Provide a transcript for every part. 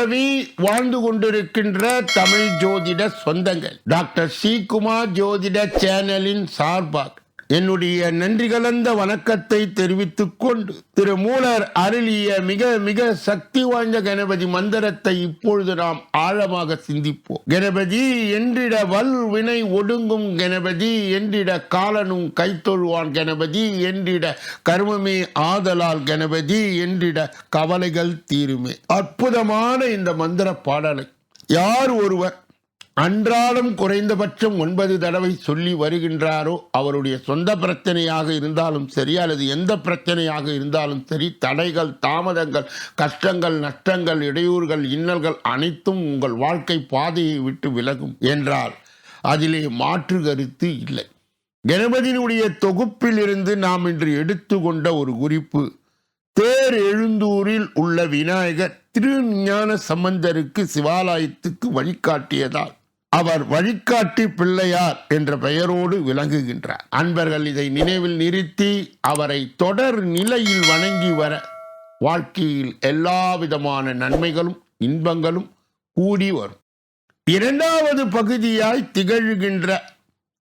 பரவி வாழ்ந்து கொண்டிருக்கின்ற தமிழ் ஜோதிட சொந்தங்கள். Doctor C. குமார் ஜோதிட சேனலின் சார்பாக என்னுடைய நன்றி கலந்த வணக்கத்தை தெரிவித்துக் கொண்டு திரு மூலர் அருளிய மிக மிக சக்தி வாய்ந்த கணபதி மந்திரத்தை இப்பொழுது நாம் ஆழமாக சிந்திப்போம். கணபதி என்றிட வல் வினை ஒடுங்கும் கணபதி என்றிட காலனும் கைத்தொழுவான் கணபதி என்றிட கர்மமே ஆதலால் கணபதி என்றிட கவலைகள் தீருமே. அற்புதமான இந்த மந்திர பாடலை யார் ஒருவர் அன்றாடம் குறைந்தபட்சம் ஒன்பது தடவை சொல்லி வருகின்றாரோ அவருடைய சொந்த பிரச்சனையாக இருந்தாலும் சரி அல்லது எந்த பிரச்சனையாக இருந்தாலும் சரி தடைகள் தாமதங்கள் கஷ்டங்கள் நஷ்டங்கள் இடையூறுகள் இன்னல்கள் அனைத்தும் உங்கள் வாழ்க்கை பாதையை விட்டு விலகும் என்றால் அதிலே மாற்று கருத்து இல்லை. கணபதியினுடைய தொகுப்பிலிருந்து நாம் இன்று எடுத்துக்கொண்ட ஒரு குறிப்பு தேர் எழுந்தூரில் உள்ள விநாயகர் திருஞான சம்பந்தருக்கு சிவாலயத்துக்கு வழிகாட்டியதால் அவர் வழிகாட்டி பிள்ளையார் என்ற பெயரோடு விளங்குகின்றார். அன்பர்கள் இதை நினைவில் நிறுத்தி அவரை தொடர் நிலையில் வணங்கி வர வாழ்க்கையில் எல்லா விதமான நன்மைகளும் இன்பங்களும் கூடி வரும். இரண்டாவது பகுதியாய் திகழ்கின்ற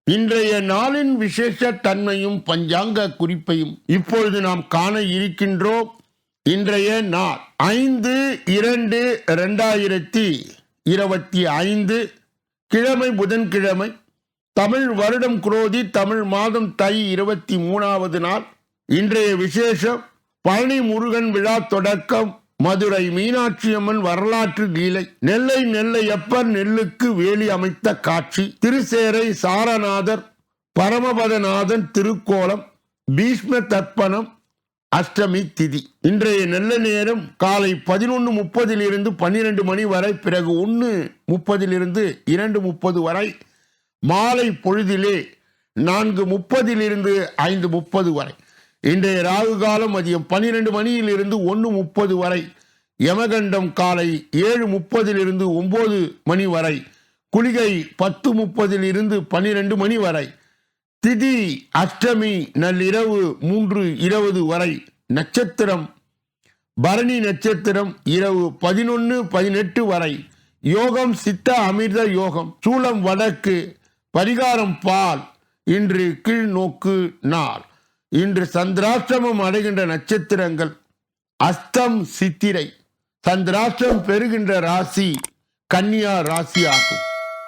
இன்றைய நாளின் விசேஷ தன்மையும் பஞ்சாங்க குறிப்பையும் இப்பொழுது நாம் காண இருக்கின்றோம். இன்றைய நாள் ஐந்து இரண்டு ரெண்டாயிரத்தி இருபத்தி ஐந்து கிழமை புதன்கிழமை தமிழ் வருடம் குரோதி தமிழ் மாதம் தை இருபத்தி மூணாவது நாள். இன்றைய விசேஷம் பழனி முருகன் விழா தொடக்கம். மதுரை மீனாட்சி அம்மன் வரலாற்று லீலை. நெல்லை நெல்லையப்பர் நெல்லுக்கு வேலி அமைத்த காட்சி. திருசேரை சாரநாதர் பரமபதநாதன் திருக்கோலம். பீஷ்ம தர்ப்பணம் அஷ்டமி திதி. இன்றைய நல்ல நேரம் காலை பதினொன்று முப்பதிலிருந்து பன்னிரண்டு மணி வரை பிறகு ஒன்று முப்பதிலிருந்து இரண்டு முப்பது வரை மாலை பொழுதிலே நான்கு முப்பதிலிருந்து ஐந்து முப்பது வரை. இன்றைய ராகு காலம் மதியம் பன்னிரண்டு மணியிலிருந்து ஒன்று முப்பது வரை யமகண்டம் காலை ஏழு முப்பதிலிருந்து ஒன்பது மணி வரை குளிகை பத்து முப்பதிலிருந்து பன்னிரண்டு மணி வரை திதி அஷ்டமி நள்ளிரவு மூன்று இருபது வரை நட்சத்திரம். பரணி நட்சத்திரம் இரவு பதினொன்று பதினெட்டு வரை யோகம் சித்த அமிர்த யோகம் சூளம் வடக்கு பரிகாரம் பால் இன்று கீழ் நோக்கு நாள். இன்று சந்திராஷ்டமம் அடைகின்ற நட்சத்திரங்கள். அஸ்தம் சித்திரை. சந்திராஷ்டம் பெறுகின்ற ராசி கன்னியா ராசி ஆகும்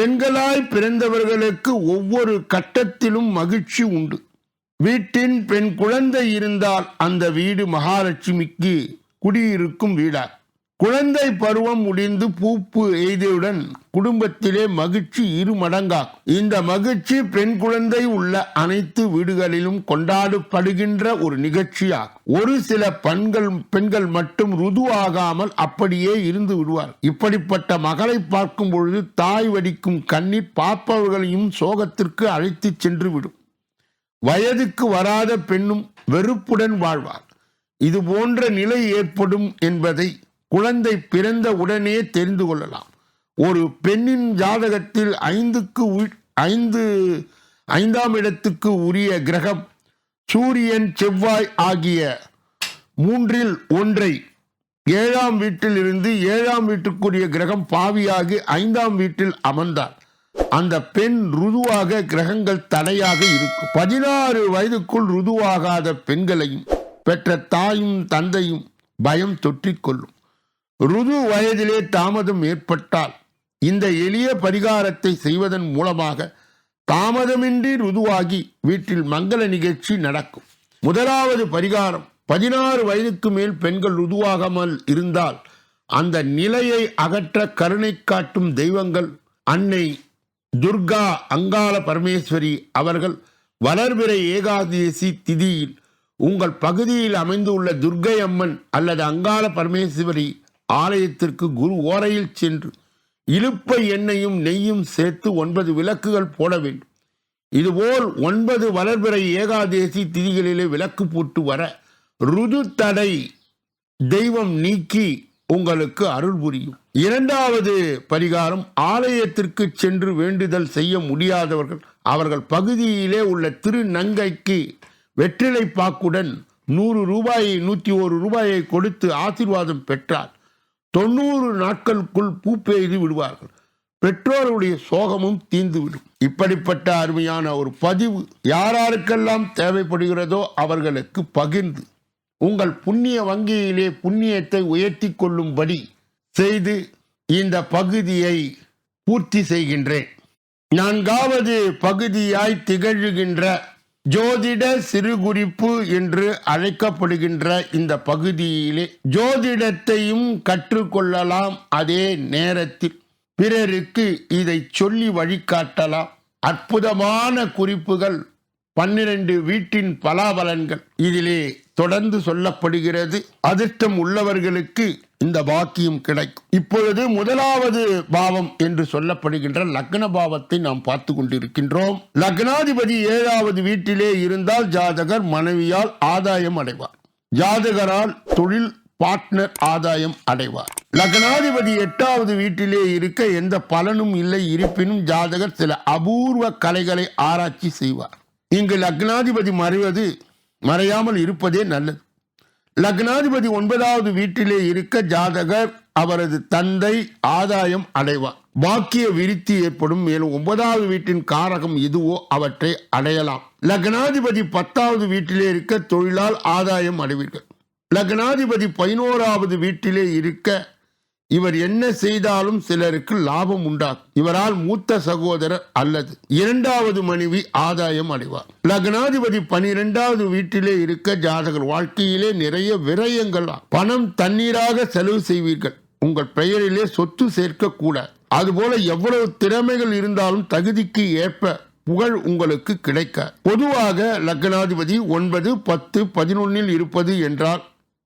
பெண்களாய் பிறந்தவர்களுக்கு ஒவ்வொரு கட்டத்திலும் மகிழ்ச்சி உண்டு. வீட்டின் பெண் குழந்தை இருந்தால் அந்த வீடு மகாலட்சுமிக்கு குடியிருக்கும் வீடாக குழந்தை பருவம் முடிந்து பூப்பு எய்தியுடன் குடும்பத்திலே மகிழ்ச்சி இரு மடங்காகும். இந்த மகிழ்ச்சி பெண் குழந்தை உள்ள அனைத்து வீடுகளிலும் கொண்டாடப்படுகின்ற ஒரு நிகழ்ச்சியாகும். ஒரு சில பெண்கள் பெண்கள் மட்டும் ருதுவாகாமல் அப்படியே இருந்து விடுவார் இப்படிப்பட்ட மகளை பார்க்கும் பொழுது தாய் வடிக்கும் கண்ணீர் பார்ப்பவர்களையும் சோகத்திற்கு அழைத்து சென்று விடும் வயதுக்கு வராத பெண்ணும் வெறுப்புடன் வாழ்வார் இது போன்ற நிலை ஏற்படும் என்பதை குழந்தை பிறந்த உடனே தெரிந்து கொள்ளலாம். ஒரு பெண்ணின் ஜாதகத்தில் ஐந்துக்கு உ- ஐந்து ஐந்தாம் இடத்துக்கு உரிய கிரகம் சூரியன் செவ்வாய் ஆகிய மூன்றில் ஒன்றை ஏழாம் வீட்டில் இருந்து ஏழாம் வீட்டுக்குரிய கிரகம் பாவியாகி ஐந்தாம் வீட்டில் அமர்ந்தார். அந்த பெண் ருதுவாக கிரகங்கள் தடையாக இருக்கும். பதினாறு வயதுக்குள் ருதுவாகாத பெண்களையும் பெற்ற தாயும் தந்தையும் பயம் தொற்றிக்கொள்ளும். ருது வயதிலே தாமதம் ஏற்பட்டால் இந்த எளிய பரிகாரத்தை செய்வதன் மூலமாக தாமதமின்றி ருதுவாகி வீட்டில் மங்கள நிகழ்ச்சி நடக்கும். முதலாவது பரிகாரம் பதினாறு வயதுக்கு மேல் பெண்கள் ருதுவாகாமல் இருந்தால் அந்த நிலையை அகற்ற கருணை காட்டும் தெய்வங்கள் அன்னை துர்கா அங்காள பரமேஸ்வரி அவர்கள் வளர்பிறை ஏகாதசி திதியில் உங்கள் பகுதியில் அமைந்துள்ள துர்க்கை அம்மன் அல்லது அங்காள பரமேஸ்வரி ஆலயத்திற்கு குரு ஓரையில் சென்று இழுப்பை எண்ணெயும் நெய்யும் சேர்த்து ஒன்பது விளக்குகள் போட வேண்டும். இதுபோல் ஒன்பது வளர்பிறை ஏகாதேசி திதிகளிலே விளக்கு போட்டு வர ருது தடை தெய்வம் நீக்கி உங்களுக்கு அருள் புரியும். இரண்டாவது பரிகாரம் ஆலயத்திற்கு சென்று வேண்டுதல் செய்ய முடியாதவர்கள் அவர்கள் பகுதியிலே உள்ள திருநங்கைக்கு வெற்றிலை பாக்குடன் நூறு ரூபாயை நூற்றி ஒரு ரூபாயை கொடுத்து ஆசீர்வாதம் பெற்றார். தொண்ணூறு நாட்களுக்குள் பூ பெய்து விடுவார்கள். பெற்றோருடைய சோகமும் தீந்துவிடும் இப்படிப்பட்ட அருமையான ஒரு பதிவு யாராருக்கெல்லாம் தேவைப்படுகிறதோ அவர்களுக்கு பகிர்ந்து உங்கள் புண்ணிய வங்கியிலே புண்ணியத்தை உயர்த்தி கொள்ளும்படி செய்து இந்த பகுதியை பூர்த்தி செய்கின்றேன். நான்காவது பகுதியாய் திகழ்கின்ற ஜோதிட சிறுகுறிப்பு என்று அழைக்கப்படுகின்ற இந்த பகுதியிலே ஜோதிடத்தையும் கற்றுக்கொள்ளலாம் அதே நேரத்தில். பிறருக்கு இதை சொல்லி வழிகாட்டலாம். அற்புதமான குறிப்புகள் பன்னிரண்டு வீட்டின் பலாபலன்கள் இதிலே தொடர்ந்து சொல்லப்படுகிறது. அதிர்ஷ்டம் உள்ளவர்களுக்கு இந்த பாக்கியம் கிடைக்கும். இப்பொழுது முதலாவது பாவம் என்று சொல்லப்படுகின்ற லக்ன பாவத்தை நாம் பார்த்து கொண்டிருக்கின்றோம். லக்னாதிபதி ஏழாவது வீட்டிலே இருந்தால் ஜாதகர் மனைவியால் ஆதாயம் அடைவார். ஜாதகரால் தொழில் பார்ட்னர் ஆதாயம் அடைவார். லக்னாதிபதி எட்டாவது வீட்டிலே இருக்க எந்த பலனும் இல்லை. இருப்பினும் ஜாதகர் சில அபூர்வ கலைகளை ஆராய்ச்சி செய்வார். இங்கு லக்னாதிபதி மறைவது மறையாமல் இருப்பதே நல்லது. லக்னாதிபதி ஒன்பதாவது வீட்டிலே இருக்க ஜாதகர் அவரது தந்தை ஆதாயம் அடைவார். பாக்கிய விருத்தி ஏற்படும். மேலும் ஒன்பதாவது வீட்டின் காரகம் எதுவோ அவற்றை அடையலாம். லக்னாதிபதி பத்தாவது வீட்டிலே இருக்க தொழிலால் ஆதாயம் அடைவீர்கள். லக்னாதிபதி பதினோராவது வீட்டிலே இருக்க இவர் என்ன செய்தாலும் சிலருக்கு லாபம் உண்டாகும். இவரால் மூத்த சகோதரர் அல்லது இரண்டாவது மனைவி ஆதாயம் அடைவார். லக்னாதிபதி பனிரெண்டாவது வீட்டிலே இருக்க ஜாதகர் வாழ்க்கையிலே நிறைய விரயங்கள். பணம் தண்ணீராக செலவு செய்வீர்கள். உங்கள் பெயரிலே சொத்து சேர்க்க கூடாது அதுபோல எவ்வளவு திறமைகள் இருந்தாலும் தகுதிக்கு ஏற்ப புகழ் உங்களுக்கு கிடைக்க பொதுவாக லக்னாதிபதி ஒன்பது பத்து பதினொன்னில் இருப்பது என்றால்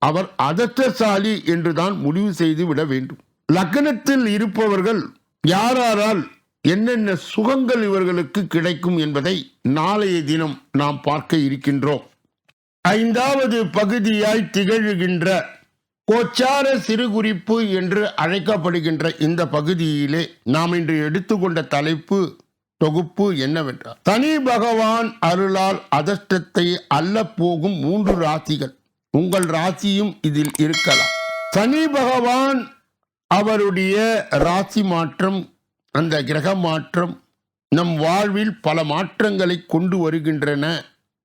அவர் அதற்றசாலி என்றுதான் முடிவு செய்து விட வேண்டும். லக்னத்தில் இருப்பவர்கள் யாரால் என்னென்ன சுகங்கள் இவர்களுக்கு கிடைக்கும் என்பதை நாளைய தினம் நாம் பார்க்க இருக்கின்றோம். ஐந்தாவது பகுதியாய் திகழ்கின்ற கோச்சார சிறுகுறிப்பு என்று அழைக்கப்படுகின்ற இந்த பகுதியிலே நாம் இன்று எடுத்துக்கொண்ட தலைப்பு தொகுப்பு என்னவென்றால் தனி பகவான் அருளால் அதர்ஷ்டத்தை அல்ல போகும் மூன்று ராசிகள். உங்கள் ராசியும் இதில் இருக்கலாம். சனி பகவான் அவருடைய ராசி மாற்றம் அந்த கிரக மாற்றம் நம் வாழ்வில் பல மாற்றங்களை கொண்டு வருகின்றன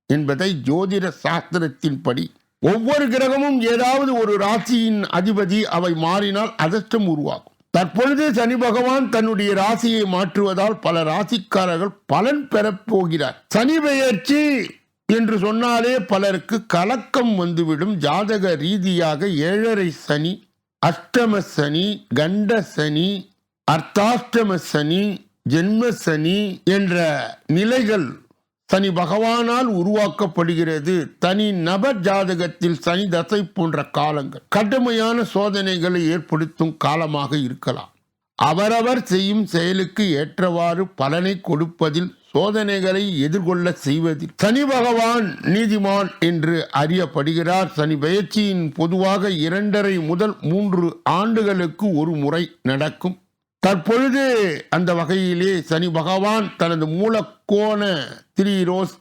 என்பதை ஜோதிட சாஸ்திரத்தின்படி. ஒவ்வொரு கிரகமும் ஏதாவது ஒரு ராசியின் அதிபதி அவை மாறினால் அதிர்ஷ்டம் உருவாகும். தற்பொழுது சனி பகவான் தன்னுடைய ராசியை மாற்றுவதால் பல ராசிக்காரர்கள் பலன் பெறப் போகிறார். சனி பெயர்ச்சி என்று சொன்னாலே பலருக்கு கலக்கம் வந்துவிடும். ஜாதக ரீதியாக ஏழரை சனி அஷ்டம சனி கண்ட சனி அர்த்தாஷ்டம சனி ஜென்ம சனி என்ற நிலைகள் சனி பகவானால் உருவாக்கப்படுகிறது. தனி நபர் ஜாதகத்தில் சனி தசை போன்ற காலங்கள் கடுமையான சோதனைகளை ஏற்படுத்தும் காலமாக இருக்கலாம். அவரவர் செய்யும் செயலுக்கு ஏற்றவாறு பலனை கொடுப்பதில் சோதனைகளை எதிர்கொள்ள செய்வதில் சனி பகவான் நீதிமான் என்று அறியப்படுகிறார். சனி பயிற்சியின் பொதுவாக இரண்டரை முதல் மூன்று ஆண்டுகளுக்கு ஒரு முறை நடக்கும். தற்பொழுது அந்த வகையிலே சனி பகவான் தனது மூலக்கோண திரிரோஸ்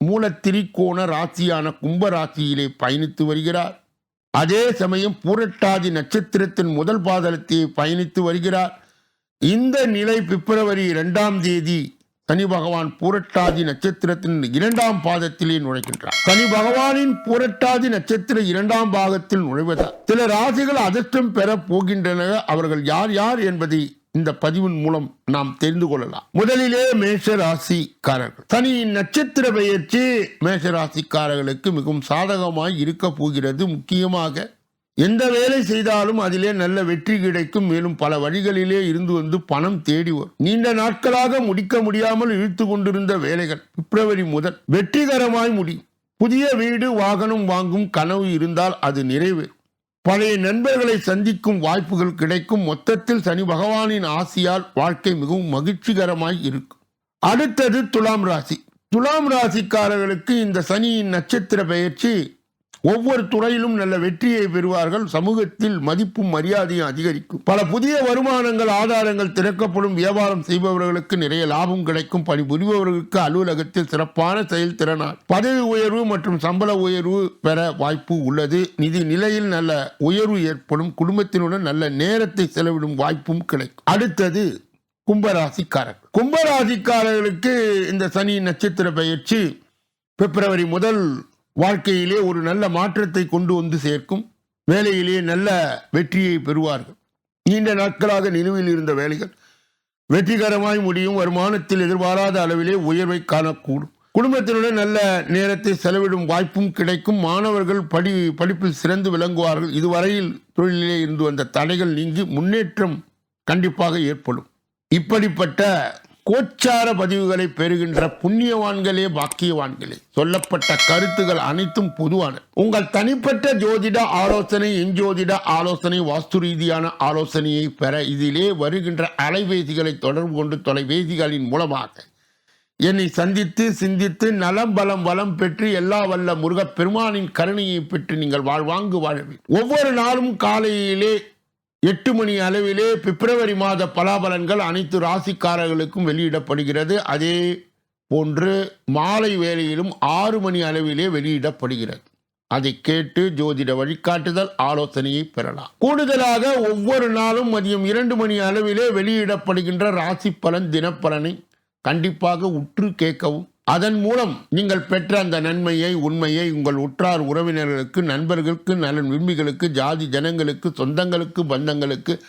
மூலத்திரிகோண ராசியான கும்ப ராசியிலே பயணித்து வருகிறார். அதே சமயம் பூரட்டாதி நட்சத்திரத்தின் முதல் பாதலத்தை பயணித்து வருகிறார். இந்த நிலை பிப்ரவரி இரண்டாம் தேதி சனி பகவான் பூரட்டாதி நட்சத்திரத்தின் இரண்டாம் பாதத்திலே நுழைகின்றார். சனி பகவானின் பூரட்டாதி நட்சத்திர இரண்டாம் பாகத்தில் நுழைவதால் சில ராசிகள் அதிர்ஷ்டம் பெற போகின்றன. அவர்கள் யார் யார் என்பதை இந்த பதிவின் மூலம் நாம் தெரிந்து கொள்ளலாம். முதலிலே மேஷ ராசிக்காரர்கள் சனியின் நட்சத்திர பெயர்ச்சி மேஷ ராசிக்காரர்களுக்கு மிகவும் சாதகமாய் இருக்க போகிறது. முக்கியமாக எந்த வேலை செய்தாலும் அதிலே நல்ல வெற்றி கிடைக்கும். மேலும் பல வழிகளிலே இருந்து வந்து பணம் தேடி வரும். நீண்ட நாட்களாக முடிக்க முடியாமல் இழுத்து கொண்டிருந்த வேலைகள் பிப்ரவரி முதல் வெற்றிகரமாய் முடியும். புதிய வீடு வாகனம் வாங்கும் கனவு இருந்தால் அது நிறைவேறும். பழைய நண்பர்களை சந்திக்கும் வாய்ப்புகள் கிடைக்கும். மொத்தத்தில் சனி பகவானின் ஆசியால் வாழ்க்கை மிகவும் மகிழ்ச்சிகரமாய் இருக்கும். அடுத்தது துலாம் ராசி. துலாம் ராசிக்காரர்களுக்கு இந்த சனியின் நட்சத்திர பெயர்ச்சி ஒவ்வொரு துறையிலும் நல்ல வெற்றியை பெறுவார்கள். சமூகத்தில் மதிப்பும் மரியாதையும் அதிகரிக்கும். பல புதிய வருமானங்கள் ஆதாரங்கள் திறக்கப்படும் வியாபாரம் செய்பவர்களுக்கு நிறைய லாபம் கிடைக்கும். பணிபுரிபவர்களுக்கு அலுவலகத்தில் சிறப்பான செயல்திறனால் பதவி உயர்வு மற்றும் சம்பள உயர்வு பெற வாய்ப்பு உள்ளது. நிதி நிலையில் நல்ல உயர்வு ஏற்படும். குடும்பத்தினுடன் நல்ல நேரத்தை செலவிடும் வாய்ப்பும் கிடைக்கும். அடுத்தது கும்பராசிக்காரர்கள் கும்பராசிக்காரர்களுக்கு இந்த சனி நட்சத்திர பயிற்சி பிப்ரவரி முதல் வாழ்க்கையிலே ஒரு நல்ல மாற்றத்தை கொண்டு வந்து சேர்க்கும் வேலையிலே நல்ல வெற்றியை பெறுவார்கள். நீண்ட நாட்களாக நிலுவையில் இருந்த வேலைகள் வெற்றிகரமாய் முடியும் வருமானத்தில் எதிர்பாராத அளவிலே உயர்வை காணக்கூடும். குடும்பத்தினுடன் நல்ல நேரத்தை செலவிடும் வாய்ப்பும் கிடைக்கும். மாணவர்கள் படி படிப்பில் சிறந்து விளங்குவார்கள். இதுவரையில் தொழிலிலே இருந்து வந்த தடைகள் நீங்கி முன்னேற்றம் கண்டிப்பாக ஏற்படும். இப்படிப்பட்ட கோச்சார பதிவுகளை பெறுகின்ற புண்ணியவான்களே பாக்கியவான்களே. சொல்லப்பட்ட கருத்துகள் அனைத்தும் பொதுவான. உங்கள் தனிப்பட்ட ஜோதிட ஆலோசனை எஞ்சோதிட ஆலோசனை வாஸ்து ரீதியான ஆலோசனையை பெற இதிலே வருகின்ற அலைபேசிகளை தொடர்பு கொண்டு தொலைபேசிகளின் மூலமாக என்னை சந்தித்து சிந்தித்து நலம் பலம் வளம் பெற்று எல்லா வல்ல முருகப் பெருமானின் கருணையை பெற்று நீங்கள் வாழ்வாங்கு வாழ ஒவ்வொரு நாளும் காலையிலே எட்டு மணி அளவிலே பிப்ரவரி மாத பலாபலன்கள் அனைத்து ராசிக்காரர்களுக்கும் வெளியிடப்படுகிறது. அதே போன்று மாலை வேளையிலும் ஆறு மணி அளவிலே வெளியிடப்படுகிறது. அதை கேட்டு ஜோதிட வழிகாட்டுதல் ஆலோசனையை பெறலாம். கூடுதலாக ஒவ்வொரு நாளும் மதியம் இரண்டு மணி அளவிலே வெளியிடப்படுகின்ற ராசி பலன் தினப்பலனை கண்டிப்பாக உற்று கேட்கவும் அதன் மூலம் நீங்கள் பெற்ற அந்த நன்மையை உண்மையை உங்கள் உற்றார் உறவினர்களுக்கு நண்பர்களுக்கு நலன் விரும்பிகளுக்கு ஜாதி ஜனங்களுக்கு சொந்தங்களுக்கு பந்தங்களுக்கு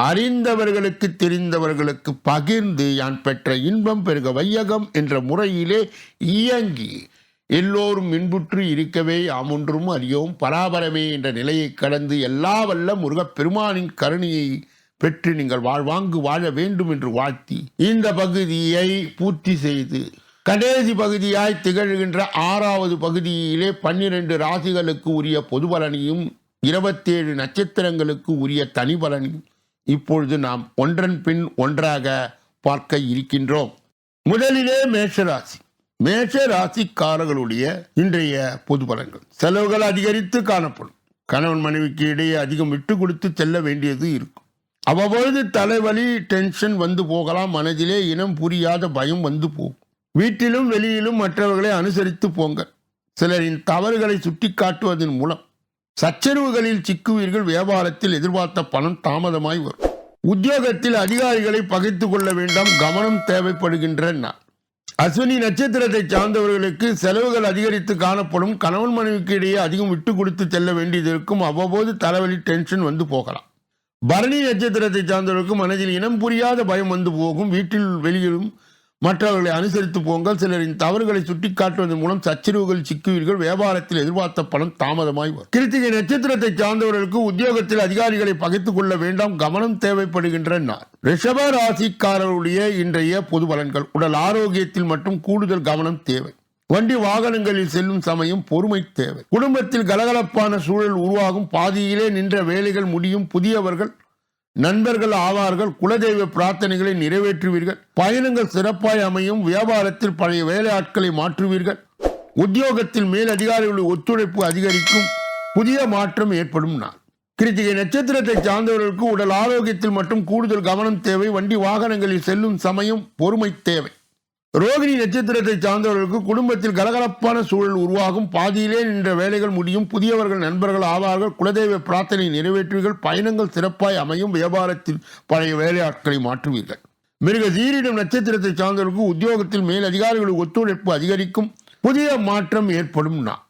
அறிந்தவர்களுக்கு தெரிந்தவர்களுக்கு பகிர்ந்து யான் பெற்ற இன்பம் பெருக வையகம் என்ற முறையிலே இயங்கி எல்லோரும் மின்புற்று இருக்கவே யாமொன்றும் அறியோம். பராபரமே என்ற நிலையை கடந்து எல்லா வல்ல முருகப் பெருமானின் கருணையை பெற்று நீங்கள் வாழ்வாங்கு வாழ வேண்டும் என்று வாழ்த்தி இந்த பகுதியை பூர்த்தி செய்து கடைசி பகுதியாய் திகழ்கின்ற ஆறாவது பகுதியிலே பன்னிரண்டு ராசிகளுக்கு உரிய பொது பலனையும் இருபத்தேழு நட்சத்திரங்களுக்கு உரிய தனி பலனையும் இப்பொழுது நாம் ஒன்றன் பின் ஒன்றாக பார்க்க இருக்கின்றோம். முதலிலே மேஷராசி. மேஷ ராசிக்காரர்களுடைய இன்றைய பொது பலன்கள். செலவுகள் அதிகரித்து காணப்படும். கணவன் மனைவிக்கு இடையே அதிகம் விட்டு கொடுத்து செல்ல வேண்டியது இருக்கும். அவ்வப்பொழுது தலைவலி டென்ஷன் வந்து போகலாம். மனதிலே இனம் புரியாத பயம் வந்து போகும். வீட்டிலும் வெளியிலும் மற்றவர்களை அனுசரித்து போங்க. சிலரின் தவறுகளை சுட்டிக்காட்டுவதன் மூலம் சச்சரவுகளில் சிக்குவீர்கள் வியாபாரத்தில் எதிர்பார்த்த பணம் தாமதமாய் வரும். உத்தியோகத்தில் அதிகாரிகளை பகைத்து கொள்ள வேண்டாம் கவனம் தேவைப்படுகின்ற அஸ்வினி நட்சத்திரத்தை சார்ந்தவர்களுக்கு செலவுகள் அதிகரித்து காணப்படும் கணவன் மனைவிக்கு இடையே அதிகம் விட்டு கொடுத்து செல்ல வேண்டியது இருக்கும் அவ்வப்போது தலைவலி டென்ஷன் வந்து போகலாம். பரணி நட்சத்திரத்தை சார்ந்தவர்களுக்கு மனதில் இனம் புரியாத பயம் வந்து போகும் வீட்டில் வெளியிலும் மற்றவர்களை அனுசரித்து போங்கள். சிலரின் தவறுகளை சுட்டிக்காட்டுவதன் மூலம் சச்சரவுகள் சிக்குவீர்கள். வியாபாரத்தில் எதிர்பார்த்த பணம் தாமதமாய் வரும். கிருத்திகை நட்சத்திரத்தை சார்ந்தவர்களுக்கு உத்தியோகத்தில் அதிகாரிகளை பகைத்துக் கொள்ள வேண்டாம். கவனம் தேவைப்படுகின்ற நாள். ரிஷப ராசிக்காரருடைய இன்றைய பொது பலன்கள். உடல் ஆரோக்கியத்தில் மட்டும் கூடுதல் கவனம் தேவை. வண்டி வாகனங்களில் செல்லும் சமயம் பொறுமை தேவை. குடும்பத்தில் கலகலப்பான சூழல் உருவாகும். பாதியிலே நின்ற வேலைகள் முடியும். புதியவர்கள் நண்பர்கள் ஆவார்கள் குலதெய்வ பிரார்த்தனைகளை நிறைவேற்றுவீர்கள் பயணங்கள் சிறப்பாய் அமையும் வியாபாரத்தில் பழைய வேலையாட்களை மாற்றுவீர்கள். உத்தியோகத்தில் மேல் அதிகாரிகளுடைய ஒத்துழைப்பு அதிகரிக்கும் புதிய மாற்றம் ஏற்படும் நாள். கிருத்திகை நட்சத்திரத்தை சார்ந்தவர்களுக்கு உடல் ஆரோக்கியத்தில் மட்டும் கூடுதல் கவனம் தேவை வண்டி வாகனங்களில் செல்லும் சமயம் பொறுமை தேவை. ரோகிணி நட்சத்திரத்தை சார்ந்தவர்களுக்கு குடும்பத்தில் கலகலப்பான சூழல் உருவாகும். பாதியிலே நின்ற வேலைகள் முடியும். புதியவர்கள் நண்பர்கள் ஆவார்கள். குலதெய்வ பிரார்த்தனை நிறைவேற்றுவீர்கள். பயணங்கள் சிறப்பாய் அமையும். வியாபாரத்தில் பழைய வேலையாட்களை மாற்றுவீர்கள். மிருக சீரிடம் நட்சத்திரத்தை சார்ந்தவர்களுக்கு உத்தியோகத்தில் மேல் அதிகாரிகளுக்கு ஒத்துழைப்பு அதிகரிக்கும். புதிய மாற்றம் ஏற்படும் நான்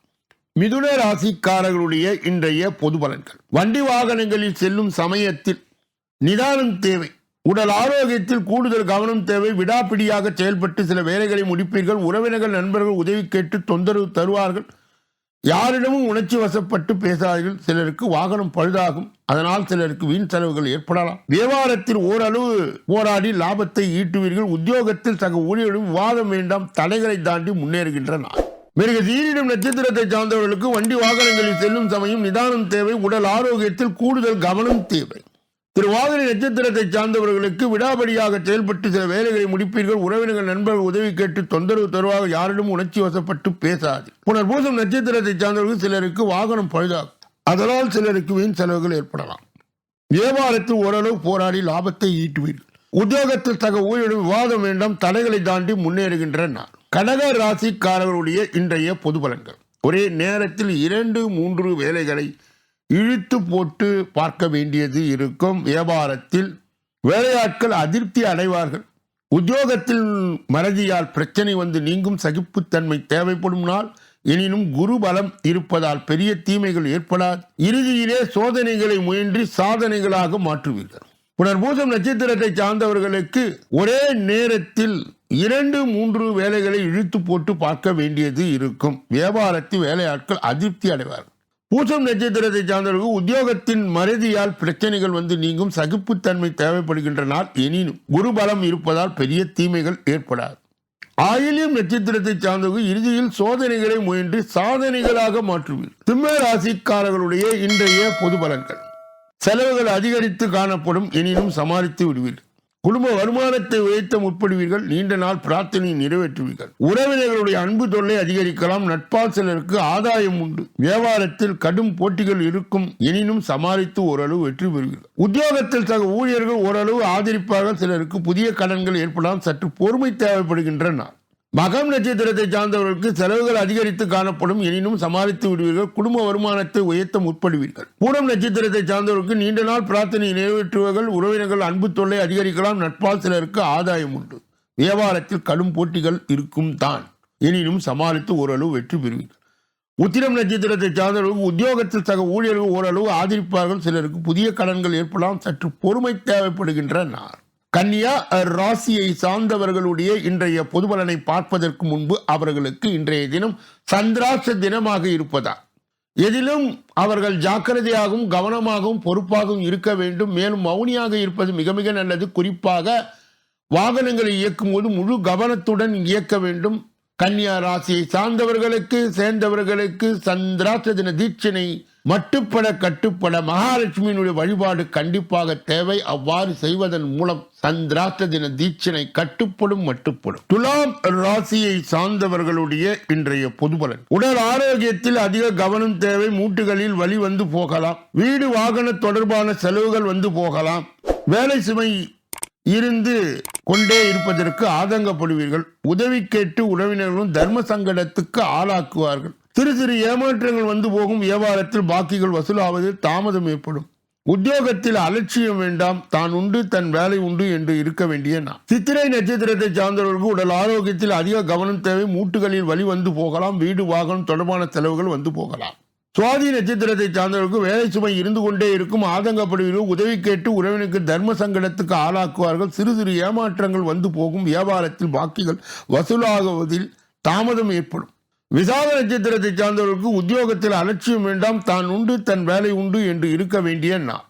மிதுன ராசிக்காரர்களுடைய இன்றைய பொது பலன்கள். வண்டி வாகனங்களில் செல்லும் சமயத்தில் நிதானம் தேவை. உடல் ஆரோக்கியத்தில் கூடுதல் கவனம் தேவை. விடாப்பிடியாக செயல்பட்டு சில வேலைகளை முடிப்பீர்கள். உறவினர்கள் நண்பர்கள் உதவி கேட்டு தொந்தரவு தருவார்கள். யாரிடமும் உணர்ச்சி வசப்பட்டு பேசாதீர்கள். சிலருக்கு வாகனம் பழுதாகும். அதனால் சிலருக்கு வீண் செலவுகள் ஏற்படலாம். வியாபாரத்தில் ஓரளவு போராடி லாபத்தை ஈட்டுவீர்கள். உத்தியோகத்தில் சக ஊழியர்களும் விவாதம் வேண்டாம். தடைகளை தாண்டி முன்னேறுகின்றன. மிருக சீரிடம் நட்சத்திரத்தை சார்ந்தவர்களுக்கு வண்டி வாகனங்களில் செல்லும் சமயம் நிதானம் தேவை. உடல் ஆரோக்கியத்தில் கூடுதல் கவனம் தேவை. திருவாதிரை நட்சத்திரத்தை சார்ந்தவர்களுக்கு விடாபடியாக செயல்பட்டு சில வேலைகளை முடிப்பீர்கள். உறவினர்கள் நண்பர்கள் உதவி கேட்டு தொந்தரவு தருவாக யாரிடம் உணர்ச்சி வசப்பட்டு பேசாது. புனர்பூசம் நட்சத்திரத்தை சார்ந்தவர்கள் சிலருக்கு வாகனம் பழுதாகும். அதனால் சிலருக்கு வீண் செலவுகள் ஏற்படலாம். வியாபாரத்தில் ஓரளவு போராடி லாபத்தை ஈட்டுவீர்கள். உத்தியோகத்தில் சக ஊழியர்கள் விவாதம் வேண்டாம் தடைகளை தாண்டி முன்னேறுகின்ற நாள் கடக ராசிக்காரர்களுடைய இன்றைய பொது பலன்கள். ஒரே நேரத்தில் இரண்டு மூன்று வேலைகளை இழுத்து போட்டு பார்க்க வேண்டியது இருக்கும். வியாபாரத்தில் வேலையாட்கள் அதிருப்தி அடைவார்கள். உத்தியோகத்தில் மறதியால் பிரச்சனை வந்து நீங்கும் சகிப்புத்தன்மை தேவைப்படும் நாள். எனினும் குரு பலம் இருப்பதால் பெரிய தீமைகள் ஏற்படாது. இறுதியிலே சோதனைகளை முயன்றி சாதனைகளாக மாற்றுவீர்கள். புனர்பூசம் நட்சத்திரத்தை சார்ந்தவர்களுக்கு ஒரே நேரத்தில் இரண்டு மூன்று வேலைகளை இழுத்து போட்டு பார்க்க வேண்டியது இருக்கும். வியாபாரத்தில் வேலையாட்கள் அதிருப்தி அடைவார்கள். பூசம் நட்சத்திரத்தை சார்ந்தவர்கள் உத்தியோகத்தின் மறதியால் பிரச்சனைகள் வந்து நீங்கும் சகிப்புத்தன்மை தேவைப்படுகின்ற நாள் எனினும் குருபலம் இருப்பதால் பெரிய தீமைகள் ஏற்படாது. ஆயிலியம் நட்சத்திரத்தை சார்ந்தவர்கள் இறுதியில் சோதனைகளை முயன்று சாதனைகளாக மாற்றுவீர் சிம்ம ராசிக்காரர்களுடைய இன்றைய பொது பலன்கள். செலவுகள் அதிகரித்து காணப்படும் எனினும் சமாளித்து விடுவீர்கள். குடும்ப வருமானத்தை உயர்த்த முற்படுவீர்கள். நீண்ட நாள் பிரார்த்தனையை நிறைவேற்றுவீர்கள். உறவினர்களுடைய அன்பு தொல்லை அதிகரிக்கலாம். நட்பால் சிலருக்கு ஆதாயம் உண்டு. வியாபாரத்தில் கடும் போட்டிகள் இருக்கும். எனினும் சமாளித்து ஓரளவு வெற்றி பெறுவீர்கள். உத்தியோகத்தில் சக ஊழியர்கள் ஓரளவு ஆதரிப்பார்கள். சிலருக்கு புதிய கடன்கள் ஏற்படலாம். சற்று பொறுமை தேவைப்படுகின்ற நாள் மகம் நட்சத்திரத்தை சார்ந்தவர்களுக்கு செலவுகள் அதிகரித்து காணப்படும் எனினும் சமாளித்து விடுவீர்கள். குடும்ப வருமானத்தை உயர்த்த முற்படுவீர்கள். பூரம் நட்சத்திரத்தை சார்ந்தவர்களுக்கு நீண்ட நாள் பிரார்த்தனை நிறைவேற்றுவர்கள் உறவினர்கள் அன்பு தொல்லை அதிகரிக்கலாம் நட்பால் சிலருக்கு ஆதாயம் உண்டு. வியாபாரத்தில் கடும் போட்டிகள் இருக்கும் தான். எனினும் சமாளித்து ஓரளவு வெற்றி பெறுவீர்கள். உத்திரம் நட்சத்திரத்தை சார்ந்தவர்களுக்கு உத்தியோகத்தில் சக ஊழியர்கள் ஓரளவு ஆதரிப்பார்கள். சிலருக்கு புதிய கடன்கள் ஏற்படலாம். சற்று பொறுமை தேவைப்படுகின்ற நாள் கன்னியா ராசியை சார்ந்தவர்களுடைய இன்றைய பொதுபலனை பார்ப்பதற்கு முன்பு அவர்களுக்கு இன்றைய தினம் சந்திராச தினமாக இருப்பதா? எதிலும் அவர்கள் ஜாக்கிரதையாகவும் கவனமாகவும் பொறுப்பாகவும் இருக்க வேண்டும். மேலும் மௌனியாக இருப்பது மிக மிக நல்லது. குறிப்பாக வாகனங்களை இயக்கும் போது முழு கவனத்துடன் இயக்க வேண்டும். கன்னியா ராசியை சார்ந்தவர்களுக்கு சேர்ந்தவர்களுக்கு சந்திராச தின தீட்சணை மட்டுப்பட கட்டுப்பட மகாலட்சுமியினுடைய வழிபாடு கண்டிப்பாக தேவை. அவ்வாறு செய்வதன் மூலம் சந்திராஷ்ட தின தீட்சனை கட்டுப்படும் மட்டுப்படும். துலாம் ராசியை சார்ந்தவர்களுடைய இன்றைய பொதுபலன். உடல் ஆரோக்கியத்தில் அதிக கவனம் தேவை. மூட்டுகளில் வழி வந்து போகலாம். வீடு வாகன தொடர்பான செலவுகள் வந்து போகலாம். வேலை சுமை இருந்து கொண்டே இருப்பதற்கு ஆதங்கப்படுவீர்கள். உதவி கேட்டு உறவினர்களும் தர்ம சங்கடத்துக்கு ஆளாக்குவார்கள். சிறு சிறு ஏமாற்றங்கள் வந்து போகும். வியாபாரத்தில் பாக்கிகள் வசூலாவதில் தாமதம் ஏற்படும். உத்தியோகத்தில் அலட்சியம் வேண்டாம். தான் உண்டு தன் வேலை உண்டு என்று இருக்க வேண்டிய நான். சித்திரை நட்சத்திரத்தை சார்ந்தவர்களுக்கு உடல் ஆரோக்கியத்தில் அதிக கவனம் தேவை. மூட்டுகளில் வழி வந்து போகலாம். வீடு வாகனம் தொடர்பான செலவுகள் வந்து போகலாம். சுவாதி நட்சத்திரத்தை சார்ந்தவர்களுக்கு வேலை சுமை இருந்து கொண்டே இருக்கும். ஆதங்கப்படுவீர்கள். உதவி கேட்டு உறவினருக்கு தர்ம சங்கடத்துக்கு ஆளாக்குவார்கள். சிறு சிறு ஏமாற்றங்கள் வந்து போகும். வியாபாரத்தில் பாக்கிகள் வசூலாகுவதில் தாமதம் ஏற்படும். விசாக நட்சத்திரத்தை சார்ந்தவர்களுக்கு உத்தியோகத்தில் அலட்சியம் வேண்டாம். தான் உண்டு தன் வேலை உண்டு என்று இருக்க வேண்டிய நான்.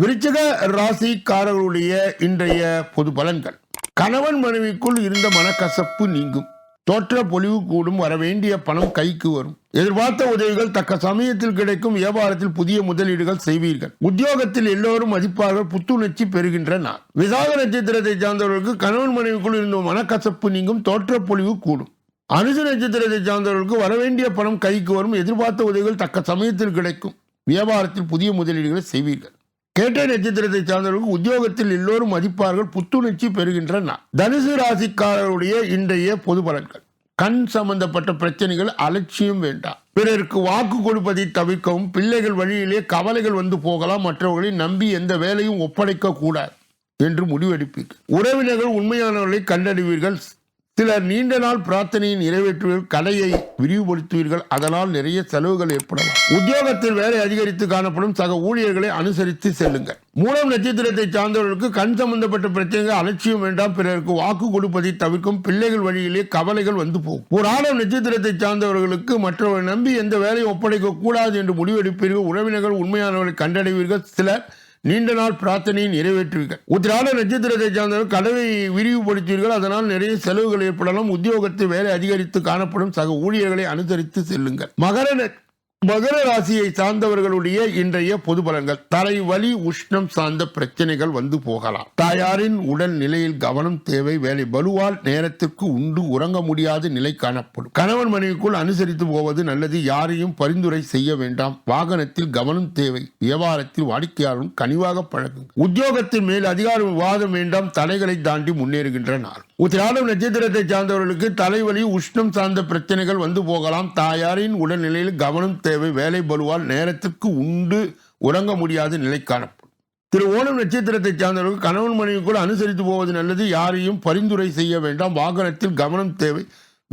விருச்சிக ராசிக்காரர்களுடைய இன்றைய பொது பலன்கள். கணவன் மனைவிக்குள் இருந்த மனக்கசப்பு நீங்கும். தோற்ற பொலிவு கூடும் வர வேண்டிய பணம் கைக்கு வரும். எதிர்பார்த்த உதவிகள் தக்க சமயத்தில் கிடைக்கும் வியாபாரத்தில் புதிய முதலீடுகள் செய்வீர்கள். உத்தியோகத்தில் எல்லோரும் மதிப்பார்கள் புத்துணர்ச்சி பெறுகின்ற நான். விசாக நட்சத்திரத்தை சார்ந்தவர்களுக்கு கணவன் மனைவிக்குள் இருந்த மனக்கசப்பு நீங்கும் தோற்ற பொலிவு கூடும். அனுச நட்சத்திரத்தை சார்ந்தவர்களுக்கு வரவேண்டிய பணம் கைக்கு வரும். எதிர்பார்த்த உதவிகள் தக்க சமயத்தில் கிடைக்கும். வியாபாரத்தில் புதிய முதலீடுகளை செய்வீர்கள். கேட்ட நட்சத்திரத்தை சார்ந்தவர்களுக்கு உத்தியோகத்தில் எல்லோரும் மதிப்பார்கள். புத்துணர்ச்சி பெறுகின்றன. தனுசு ராசிக்காரருடைய இன்றைய பொது பலன்கள். கண் சம்பந்தப்பட்ட பிரச்சனைகள் அலட்சியம் வேண்டாம். பிறருக்கு வாக்கு கொடுப்பதை தவிர்க்கவும் பிள்ளைகள் வழியிலே கவலைகள் வந்து போகலாம். மற்றவர்களை நம்பி எந்த வேலையும் ஒப்படைக்க கூடாது என்று முடிவெடுப்பீர்கள். உறவினர்கள் உண்மையானவர்களை கண்டறிவீர்கள். சிலர் நீண்ட நாள் பிரார்த்தனையை நிறைவேற்றுவீர்கள் கலையை விரிவுபடுத்துவீர்கள் அதனால் நிறைய செலவுகள் ஏற்படலாம். உத்தியோகத்தில் வேலை அதிகரித்து காணப்படும் சக ஊழியர்களை அனுசரித்து செல்லுங்கள். மூலம் நட்சத்திரத்தை சார்ந்தவர்களுக்கு கண் சம்பந்தப்பட்ட பிரச்சனைகள் அலட்சியம் வேண்டாம் பிறருக்கு வாக்கு கொடுப்பதை தவிர்க்கும் பிள்ளைகள் வழியிலே கவலைகள் வந்து போகும். ஒரு ஆடம் நட்சத்திரத்தை சார்ந்தவர்களுக்கு மற்றவர்கள் நம்பி எந்த வேலையும் ஒப்படைக்க கூடாது என்று முடிவெடுப்பீர்கள். உறவினர்கள் உண்மையானவர்களை கண்டடைவீர்கள். சிலர் நீண்ட நாள் பிரார்த்தனையை நிறைவேற்றுவீர்கள். உத்திராட நட்சத்திரத்தை சார்ந்தவர்கள் கடவை விரிவுபடுத்துவீர்கள். அதனால் நிறைய செலவுகள் ஏற்படலாம். உத்தியோகத்தில் வேலை அதிகரித்து காணப்படும் சக ஊழியர்களை அனுசரித்து செல்லுங்கள். மகர மகர ராசியை சார்ந்தவர்களுடைய இன்றைய பொது பலன்கள். தலைவலி உஷ்ணம் சார்ந்த பிரச்சனைகள் வந்து போகலாம். தாயாரின் உடல் நிலையில் கவனம் தேவை வேலை வலுவால் நேரத்திற்கு உண்டு உறங்க முடியாத நிலை காணப்படும். கணவன் மனைவிக்குள் அனுசரித்து போவது நல்லது யாரையும் பரிந்துரை செய்ய வேண்டாம். வாகனத்தில் கவனம் தேவை வியாபாரத்தில் வாடிக்கையாளரும் கனிவாக பழகும் உத்தியோகத்தின் மேல் அதிகார விவாதம் வேண்டாம் தடைகளை தாண்டி முன்னேறுகின்ற நாள். உத்திராடம் நட்சத்திரத்தை சார்ந்தவர்களுக்கு தலைவலி உஷ்ணம் சார்ந்த பிரச்சனைகள் வந்து போகலாம். தாயாரின் உடல்நிலையில் கவனம் தேவை வேலை பலுவால் நேரத்திற்கு உண்டு உறங்க முடியாத நிலை காணப்படும். திரு ஓணம் நட்சத்திரத்தை சார்ந்தவர்கள் கணவன் மனைவிக்குள் அனுசரித்து போவது நல்லது யாரையும் பரிந்துரை செய்ய வேண்டாம் வாகனத்தில் கவனம் தேவை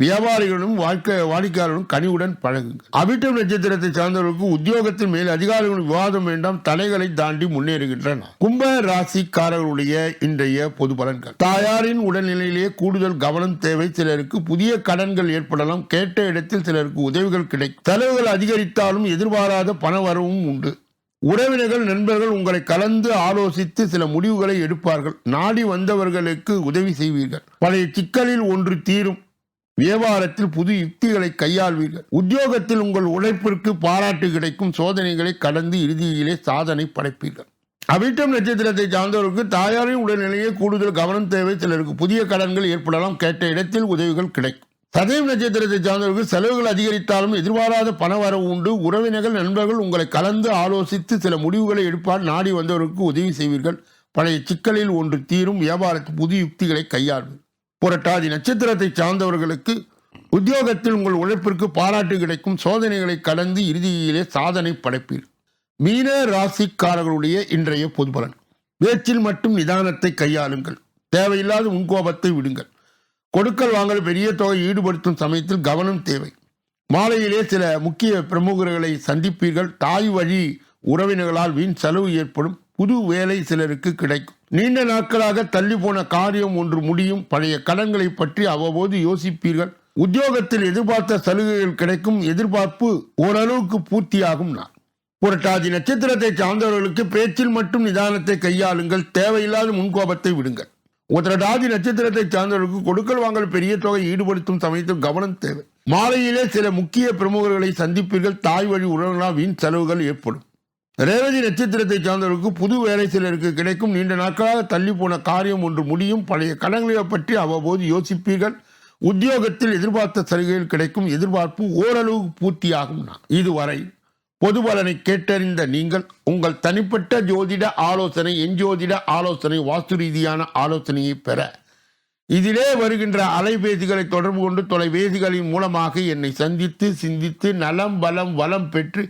வியாபாரிகளும் வாழ்க்கை வாடிக்கையாளர்களும் கனிவுடன் பழகுங்கள். அவிட்டம் நட்சத்திரத்தை சார்ந்தவர்களுக்கு உத்தியோகத்தின் மேல் அதிகாரிகளும் விவாதம் வேண்டாம் தடைகளை தாண்டி முன்னேறுகின்றன. கும்ப ராசிக்காரர்களுடைய இன்றைய பொது பலன்கள். தாயாரின் உடல்நிலையிலே கூடுதல் கவனம் தேவை. சிலருக்கு புதிய கடன்கள் ஏற்படலாம். கேட்ட இடத்தில் சிலருக்கு உதவிகள் கிடைக்கும். செலவுகள் அதிகரித்தாலும் எதிர்பாராத பண வரவும் உண்டு. உறவினர்கள் நண்பர்கள் உங்களை கலந்து ஆலோசித்து சில முடிவுகளை எடுப்பார்கள். நாடி வந்தவர்களுக்கு உதவி செய்வீர்கள். பழைய சிக்கலில் ஒன்று தீரும். வியாபாரத்தில் புது யுக்திகளை கையாள்வீர்கள். உத்தியோகத்தில் உங்கள் உழைப்பிற்கு பாராட்டு கிடைக்கும் சோதனைகளை கடந்து இறுதியிலே சாதனை படைப்பீர்கள். அவிட்டம் நட்சத்திரத்தை சார்ந்தவருக்கு தாயாரின் உடல்நிலையே கூடுதல் கவனம் தேவை. சிலருக்கு புதிய கடன்கள் ஏற்படலாம். கேட்ட இடத்தில் உதவிகள் கிடைக்கும். சதயம் நட்சத்திரத்தை சார்ந்தவர்கள் செலவுகள் அதிகரித்தாலும் எதிர்பாராத பண வரவு உண்டு. உறவினர்கள் நண்பர்கள் உங்களை கலந்து ஆலோசித்து சில முடிவுகளை எடுப்பார். நாடி வந்தவருக்கு உதவி செய்வீர்கள். பழைய சிக்கலில் ஒன்று தீரும். வியாபாரத்தில் புது யுக்திகளை கையாள்வீர்கள். புரட்டாதி நட்சத்திரத்தை சார்ந்தவர்களுக்கு உத்தியோகத்தில் உங்கள் உழைப்பிற்கு பாராட்டு கிடைக்கும் சோதனைகளை கடந்து இறுதியிலே சாதனை படைப்பீர். மீன ராசிக்காரர்களுடைய இன்றைய பொது பலன் பேச்சில் மட்டும் நிதானத்தை கையாளுங்கள். தேவையில்லாத முன்கோபத்தை விடுங்கள். கொடுக்கல் வாங்கல் பெரிய தொகை ஈடுபடுத்தும் சமயத்தில் கவனம் தேவை. மாலையிலே சில முக்கிய பிரமுகர்களை சந்திப்பீர்கள். தாய் வழி உறவினர்களால் வீண் செலவு ஏற்படும். புது வேலை சிலருக்கு கிடைக்கும். நீண்ட நாட்களாக தள்ளி போன காரியம் ஒன்று முடியும். பழைய கடன்களை பற்றி அவ்வப்போது யோசிப்பீர்கள். உத்தியோகத்தில் எதிர்பார்த்த சலுகைகள் கிடைக்கும். எதிர்பார்ப்பு ஓரளவுக்கு பூர்த்தியாகும் நான். புரட்டாதி நட்சத்திரத்தை சார்ந்தவர்களுக்கு பேச்சில் மட்டும் நிதானத்தை கையாளுங்கள். தேவையில்லாத முன்கோபத்தை விடுங்கள். உத்திரடாதி நட்சத்திரத்தை சார்ந்தவர்களுக்கு கொடுக்கல் வாங்கல் பெரிய தொகை ஈடுபடுத்தும் சமயத்தில் கவனம் தேவை. மாலையிலே சில முக்கிய பிரமுகர்களை சந்திப்பீர்கள். தாய் வழி உறவுகளால் வீண் செலவுகள் ஏற்படும். ரேவதி நட்சத்திரத்தை சார்ந்தவர்களுக்கு புது வேலை சிலருக்கு கிடைக்கும். நீண்ட நாட்களாக தள்ளி போன காரியம் ஒன்று முடியும். பழைய கடன்களை பற்றி அவ்வப்போது யோசிப்பீர்கள். உத்தியோகத்தில் எதிர்பார்த்த சலுகைகள் கிடைக்கும். எதிர்பார்ப்பு ஓரளவு பூர்த்தியாகும். நான். இதுவரை பொது பலனை கேட்டறிந்த நீங்கள் உங்கள் தனிப்பட்ட ஜோதிட ஆலோசனை எஞ்சோதிட ஆலோசனை வாஸ்து ரீதியான ஆலோசனையை பெற. இதிலே வருகின்ற அலைபேசிகளை தொடர்பு கொண்டு தொலைபேசிகளின் மூலமாக என்னை சந்தித்து சிந்தித்து நலம் பலம் வளம் பெற்று